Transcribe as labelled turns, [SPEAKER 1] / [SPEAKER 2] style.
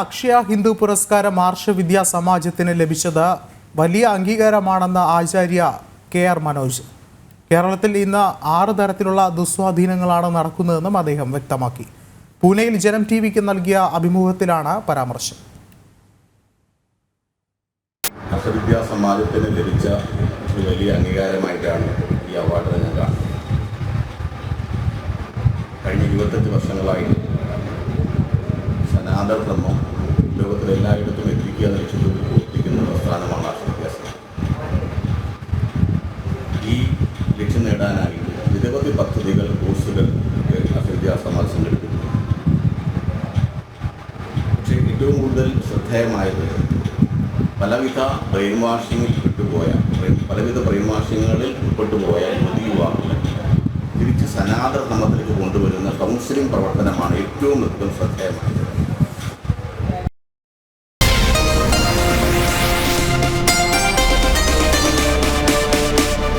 [SPEAKER 1] അക്ഷയ ഹിന്ദു പുരസ്കാരം ആർഷ വിദ്യാ സമാജത്തിന് ലഭിച്ചത് വലിയ അംഗീകാരമാണെന്ന് ആചാര്യ കെ ആർ മനോജ്. കേരളത്തിൽ ഇന്ന് ആറ് തരത്തിലുള്ള ദുസ്വാധീനങ്ങളാണ് നടക്കുന്നതെന്നും അദ്ദേഹം വ്യക്തമാക്കി. പൂനെയിൽ ജനം ടി വിക്ക് നൽകിയ അഭിമുഖത്തിലാണ് പരാമർശം.
[SPEAKER 2] അക്ഷവിദ്യാ സമാജത്തിന് ലഭിച്ച ഒരു വലിയ അംഗീകാരമായിട്ടാണ് ഈ അവാർഡ് ഞാൻ കാണുന്നത്. കഴിഞ്ഞ ഇരുപത്തഞ്ച് വർഷങ്ങളായി സനാതനധർമ്മം ലോകത്തിൽ എല്ലായിടത്തും എത്തിക്കുക എന്ന ലക്ഷ്യത്തോട് പ്രവർത്തിക്കുന്ന പ്രസ്ഥാനമാണ് അക്ഷവിദ്യാസനം ഈ ലക്ഷ്യം നേടാനായി നിരവധി പദ്ധതികൾ കോഴ്സുകൾ അക്ഷവിദ്യാ സമാജം സംഘടിപ്പിക്കുന്നു പക്ഷേ ഏറ്റവും കൂടുതൽ ശ്രദ്ധേയമായത് പലവിധ ബ്രെയിൻ വാഷിങ്ങിൽ പെട്ടുപോയ പലവിധ ബ്രെയിൻ വാഷിങ്ങുകളിൽ ഉൾപ്പെട്ടു പോയ യുവതി യുവാക്കളെ തിരിച്ച് സനാതന ക്രമത്തിലേക്ക് കൊണ്ടുവരുന്ന കൗൺസിലിംഗ് പ്രവർത്തനമാണ് ഏറ്റവും അധികം ശ്രദ്ധേയമായത്.